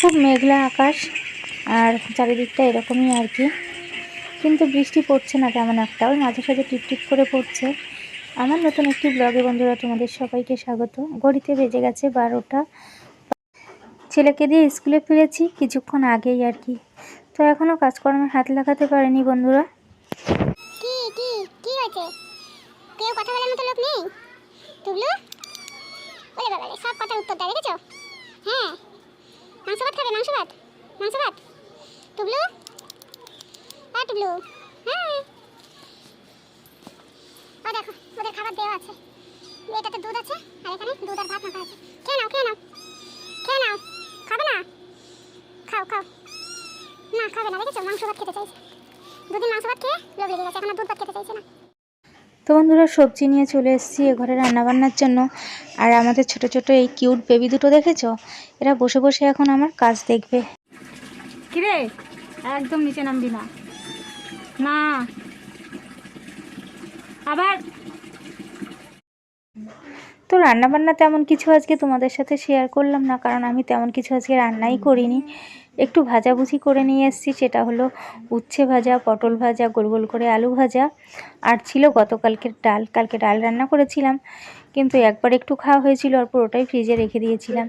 খুব মেঘলা আকাশ আর চারিদিকটা এরকমই আর কি। কিন্তু বৃষ্টি পড়ছে না তেমন একটা, ওই মাঝে সাঝে টিপটিপ করে পড়ছে। আমার নতুন একটি ব্লগে বন্ধুরা তোমাদের সবাইকে স্বাগত। ঘড়িতে বেজে গেছে বারোটা। ছেলেকে দিয়ে স্কুলে ফিরেছি কিছুক্ষণ আগেই আর কি। তো এখনও কাজকর্মে হাত লাগাতে পারেনি বন্ধুরা। দেখেছ? হ্যাঁ। মাংস ভাত খাবে? মাংস ভাত? মাংস ভাত? টুবলু? হ্যাঁ টুবলু। হ্যাঁ। ও দেখো, ওদের খাবার দেওয়া আছে। এটাতে দুধ আছে, আর এখানে দুধ আর ভাত মাখা আছে। খেয়ে নাও খেয়ে নাও। খেয়ে নাও। খাবে না? খাও খাও। না, খাবে না, দেখেছ? মাংস ভাত খেতে চাইছে। দুদিন মাংস ভাত খেয়ে লোভ লেগে গেছে, এখন দুধ ভাত খেতে চাইছে না। তো বন্ধুরা সবজি নিয়ে চলে এসেছি এ ঘরে রান্নাবান্নার জন্য। আর আমাদের ছোট ছোট এই কিউট বেবি দুটো দেখেছ? এরা বসে বসে এখন আমার কাজ দেখবে। কিরে? একদম নিচে নামবি না। না। আবার? তো রান্নাবান্না তেমন কিছু আজকে তোমাদের সাথে শেয়ার করলাম না কারণ আমি তেমন কিছু আজকে রান্নাই করিনি। একটু ভাজাভুজি করে নিয়ে এসেছি। সেটা হলো উচ্ছে ভাজা, পটল ভাজা, গোল গোল করে আলু ভাজা। আর ছিল গতকালকের ডাল, কালকে ডাল রান্না করেছিলাম। কিন্তু একবার একটু খাওয়া হয়েছিল, আর পুরোটাই ফ্রিজে রেখে দিয়েছিলাম।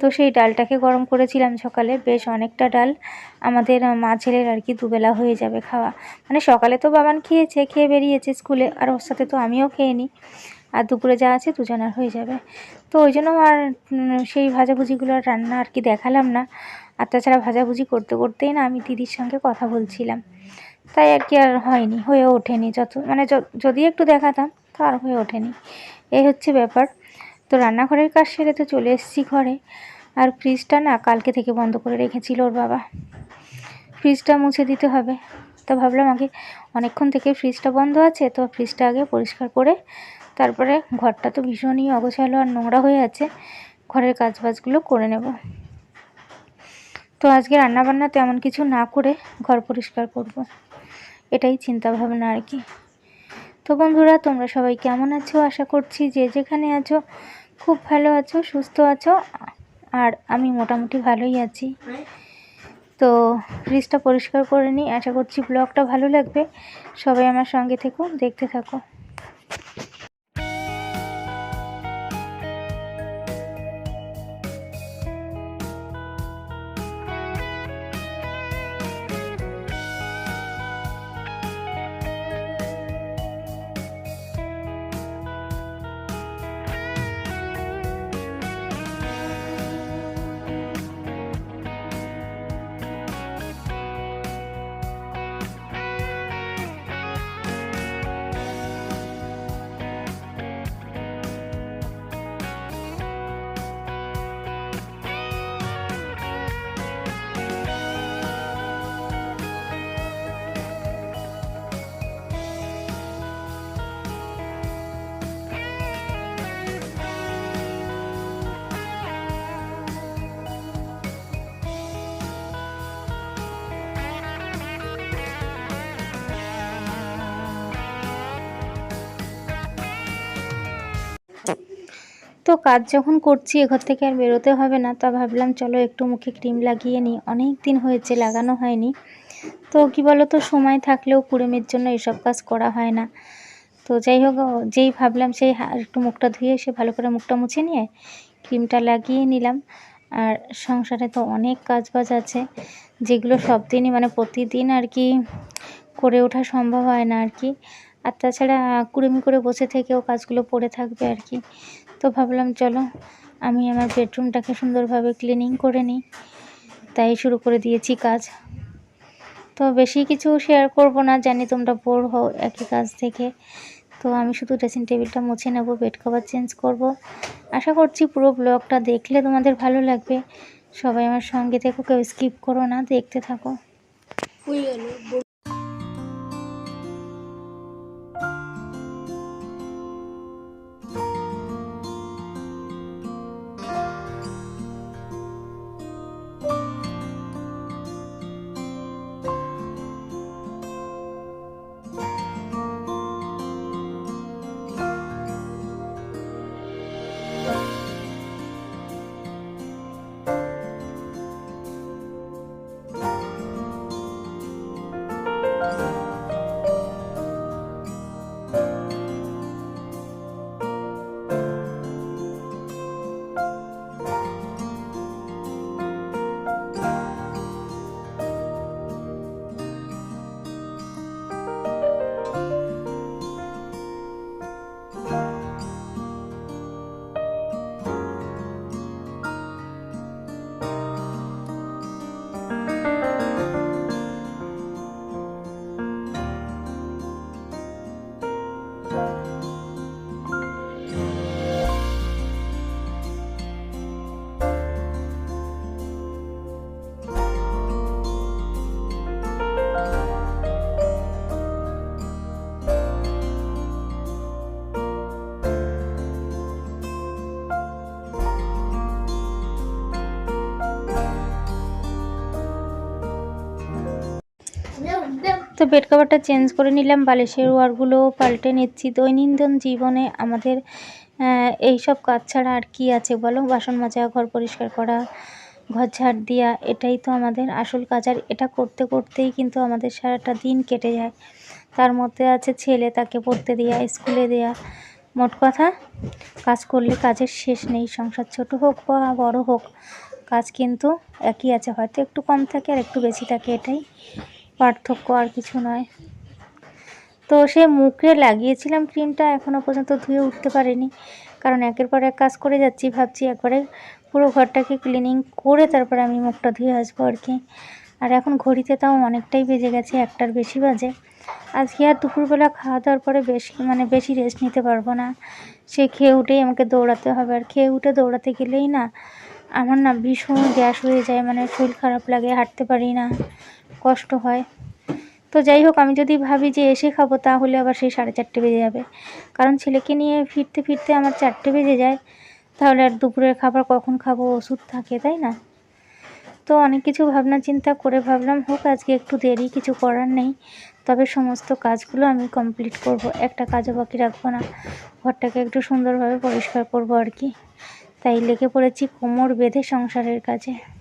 তো সেই ডালটাকে গরম করেছিলাম সকালে। বেশ অনেকটা ডাল আমাদের মা ছেলের আর কি দুবেলা হয়ে যাবে খাওয়া। মানে সকালে তো বাবান খেয়েছে, খেয়ে বেরিয়েছে স্কুলে, আর ওর সাথে তো আমিও খেয়ে নিই আর দুপুরে যা আছে দুজনের হয়ে যাবে। তো ওই জন্য আর সেই ভাজাভুজিগুলো রান্না আর কি দেখালাম না। আর তাছাড়া ভাজাভুজি করতে করতেই না আমি দিদির সঙ্গে কথা বলছিলাম। তাই আর কি আর হয়নি, হয়ে ওঠেনি যত মানে যদি একটু দেখাতাম তো আর হয়ে ওঠেনি। এই হচ্ছে ব্যাপার। তো রান্নাঘরের কাজ সেরে তো চলে এসেছি ঘরে। আর ফ্রিজটা না কালকে থেকে বন্ধ করে রেখেছিল ওর বাবা। ফ্রিজটা মুছে দিতে হবে। তো ভাবলাম আগে অনেকক্ষণ থেকে ফ্রিজটা বন্ধ আছে, তো ফ্রিজটা আগে পরিষ্কার করে তারপরে ঘরটা তো ভীষণই অগোছালো আর নোংরা হয়ে আছে, ঘরের কাজবাজগুলো করে নেব। তো আজকে রান্নাবান্না তেমন কিছু না করে ঘর পরিষ্কার করব। এটাই চিন্তা ভাবনা আর কি। তো বন্ধুরা, তোমরা সবাই কেমন আছো? আশা করছি যে যেখানে আছো, খুব ভালো আছো, সুস্থ আছো, আর আমি মোটামুটি ভালোই আছি। তো ফ্রিজটা পরিষ্কার করে নিই। আশা করছি ব্লগটা ভালো লাগবে। সবাই আমার সঙ্গে থেকো, দেখতে থাকো। তো কাজ যখন করছি এঘর থেকে আর বেরোতে হবে না। তা ভাবলাম, চলো একটু মুখে ক্রিম লাগিয়ে নিই। অনেক দিন হয়েছে, লাগানো হয়নি। তো কি বলো তো সময় থাকলেও কুড়েমের জন্য এসব কাজ করা হয় না। তো যাই হোক যেই ভাবলাম, সেই একটু মুখটা ধুয়ে এসে ভালো করে মুখটা মুছে নিয়ে ক্রিমটা লাগিয়ে নিলাম। আর সংসারে তো অনেক কাজ বাজ আছে, যেগুলো সব দিনই মানে প্রতিদিন আর কি করে ওঠা সম্ভব হয় না আর কি। আর তাছাড়া কুড়েমি করে বসে থেকেও কাজগুলো পড়ে থাকবে আর কি। তো ভাবলাম, চলো, আমি আমার বেডরুমটাকে সুন্দরভাবে ক্লিনিং করে নিই। তাই শুরু করে দিয়েছি কাজ। তো বেশি কিছু শেয়ার করব না, জানি তোমরা বোর হও একই কাজ থেকে। তো আমি শুধু ড্রেসিং টেবিলটা মুছে নেব বেড কভার চেঞ্জ করব। আশা করছি পুরো ব্লগটা দেখলে তোমাদের ভালো লাগবে। সবাই আমার সঙ্গে থেকো, কেউ স্কিপ করো না, দেখতে থাকো। তো বেড কভারটা চেঞ্জ করে নিলাম, বালিশের ওয়ারগুলোও পাল্টে নিচ্ছি। দৈনন্দিন জীবনে আমাদের এই সব কাজ ছাড়া আর কি আছে বলো? বাসন মাজা, ঘর পরিষ্কার করা, ঘর ঝাড় দেওয়া এটাই তো আমাদের আসল কাজ। আর এটা করতে করতেই কিন্তু আমাদের সারাটা দিন কেটে যায়। তার মধ্যে আছে ছেলে, তাকে পড়তে দেওয়া স্কুলে দেওয়া মোট কথা, কাজ করলে কাজের শেষ নেই। সংসার ছোট হোক বা বড় হোক, কাজ কিন্তু একই আছে। হয়তো একটু কম থাকে আর একটু বেশি থাকে, এটাই পার্থক্য আর কিছু নয়। তো সে মুখে লাগিয়েছিলাম ক্রিমটা এখনও পর্যন্ত ধুয়ে উঠতে পারিনি। কারণ একের পর এক কাজ করে যাচ্ছি, ভাবছি একবারে পুরো ঘরটাকে ক্লিনিং করে তারপরে আমি মুখটা ধুয়ে আসব আর কি। আর এখন ঘড়িতে তাও অনেকটাই বেজে গেছে, একটার বেশি বাজে। আজকে আর দুপুরবেলা খাওয়া দাওয়ার পরে বেশি মানে বেশি রেস্ট নিতে পারব না। সে খেয়ে উঠেই আমাকে দৌড়াতে হবে। আর খেয়ে উঠে দৌড়াতে গেলেই না, আমার না ভীষণ গ্যাস হয়ে যায় মানে শরীর খারাপ লাগে, হাঁটতে পারি না। কষ্ট হয়। তো যাই হোক, আমি যদি ভাবি যে এসে খাব, তাহলে আবার সেই সাড়ে চারটে বেজে যাবে। কারণ ছেলেকে নিয়ে ফিরতে ফিরতে আমার চারটে বেজে যায়। তাহলে আর দুপুরের খাবার কখন খাব? ওষুধ থাকে, তাই না? তো অনেক কিছু ভাবনা চিন্তা করে ভাবলাম, হোক, আজকে একটু দেরি, কিছু করার নেই। তবে সমস্ত কাজগুলো আমি কমপ্লিট করব। একটা কাজও বাকি রাখব না। ঘরটাকে একটু সুন্দরভাবে পরিষ্কার করব আর কি। তাই লেগে পড়েছি কোমর বেঁধে সংসারের কাজে।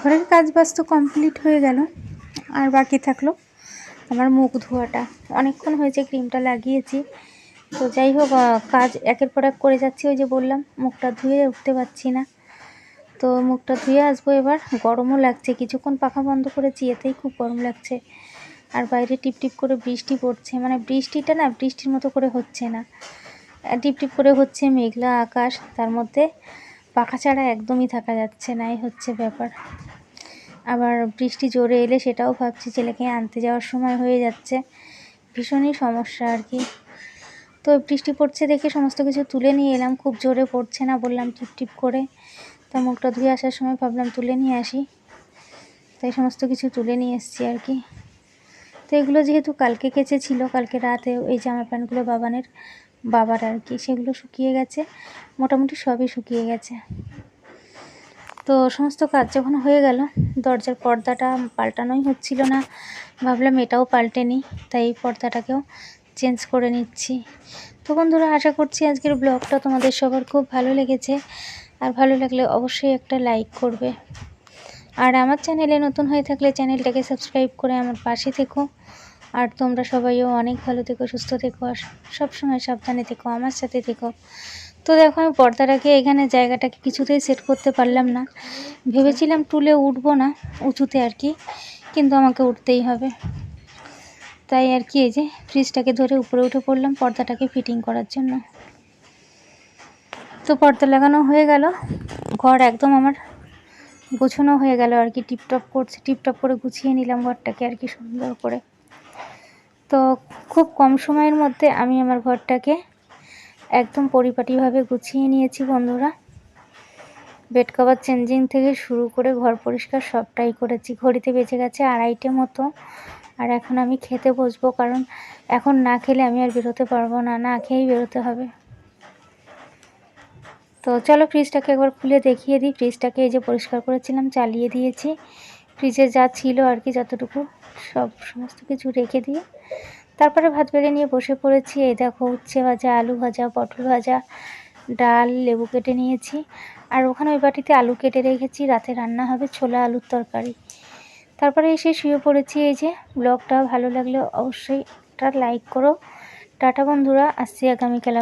ঘরের কাজ বাজ তো কমপ্লিট হয়ে গেল। আর বাকি থাকল আমার মুখ ধোয়াটা। অনেকক্ষণ হয়েছে ক্রিমটা লাগিয়েছি। তো যাই হোক কাজ একের পর এক করে যাচ্ছি, ওই যে বললাম, মুখটা ধুয়ে উঠতে পারছি না। তো মুখটা ধুয়ে আসব এবার। গরমও লাগছে। কিছুক্ষণ পাখা বন্ধ করেছি, এতেই খুব গরম লাগছে। আর বাইরে টিপ টিপ করে বৃষ্টি পড়ছে। মানে বৃষ্টিটা না, বৃষ্টির মতো করে হচ্ছে না। টিপ টিপ করে হচ্ছে মেঘলা আকাশ। তার মধ্যে পাখা ছাড়া একদমই থাকা যাচ্ছে না, এই হচ্ছে ব্যাপার। আবার বৃষ্টি জোরে এলে সেটাও ভাবছি ছেলেকে আনতে যাওয়ার সময় হয়ে যাচ্ছে। ভীষণই সমস্যা আর কি। তো বৃষ্টি পড়ছে দেখে সমস্ত কিছু তুলে নিয়ে এলাম, খুব জোরে পড়ছে না বললাম টিপ টিপ করে। তা মুখটা ধুয়ে আসার সময় ভাবলাম তুলে নিয়ে আসি। তাই সমস্ত কিছু তুলে নিয়ে এসেছি আর কি। তো এগুলো যেহেতু কালকে কেচে ছিল কালকে রাতে এই জামা প্যান্টগুলো বাবানের বাবার আর কি, সেগুলো শুকিয়ে গেছে। মোটামুটি সবই শুকিয়ে গেছে। তো সমস্ত কাজ যখন হয়ে গেল, দরজার পর্দাটা পাল্টানোই হচ্ছিল না। ভাবলাম এটাও পাল্টে নিই, তাই পর্দাটাকেও চেঞ্জ করে নিচ্ছি। তো বন্ধুরা, আশা করছি আজকের ব্লগটা তোমাদের সবার খুব ভালো লেগেছে। আর ভালো লাগলে অবশ্যই একটা লাইক করবে। আর আমার চ্যানেলে নতুন হয়ে থাকলে চ্যানেলটাকে সাবস্ক্রাইব করে আমার পাশে থেকো। আর তোমরা সবাইও অনেক ভালো থেকো, সুস্থ থেকো আর সবসময় সাবধানে থেকো, আমার সাথে থেকো। তো দেখো, আমি পর্দাটাকে এখানে জায়গাটাকে কিছুতেই সেট করতে পারলাম না। ভেবেছিলাম টুলে উঠবো না, উঁচুতে আর কি, কিন্তু আমাকে উঠতেই হবে। তাই আর কি, এই যে ফ্রিজটাকে ধরে উপরে উঠে পড়লাম পর্দাটাকে ফিটিং করার জন্য। তো পর্দা লাগানো হয়ে গেল, ঘর একদম আমার গোছানো হয়ে গেল আর কি, টিপটপ করছে, টিপটপ করে গুছিয়ে নিলাম ঘরটাকে আর কি সুন্দর করে। তো খুব কম সময়ের মধ্যে আমি আমার ঘরটাকে একদম পরিপাটিভাবে গুছিয়ে নিয়েছি বন্ধুরা। বেড কভার চেঞ্জিং থেকে শুরু করে ঘর পরিষ্কার সবটাই করেছি। ঘড়িতে বেঁচে গেছে আড়াইটে মতো। আর এখন আমি খেতে বসবো কারণ এখন না খেলে আমি আর বেরোতে পারব না না খেয়েই বেরোতে হবে। তো চলো ফ্রিজটাকে একবার খুলে দেখিয়ে দিই। ফ্রিজটাকে এই যে পরিষ্কার করেছিলাম, চালিয়ে দিয়েছি। ফ্রিজে যা ছিল আর কি যতটুকু, সব সমস্ত কিছু রেখে দিয়ে তারপরে ভাত বেড়ে নিয়ে বসে পড়েছি। এই দেখো উচ্ছে ভাজা, আলু ভাজা, পটল ভাজা, ডাল, লেবু কেটে নিয়েছি। আর ওখানে ওই বাটিতে আলু কেটে রেখেছি, রাতে রান্না হবে ছোলা আলুর তরকারি। তারপরে এসে শুয়ে পড়েছি এই যে, ব্লগটা ভালো লাগলে অবশ্যই একটা লাইক করো। টাটা বন্ধুরা, আসছি আগামীকাল আবার।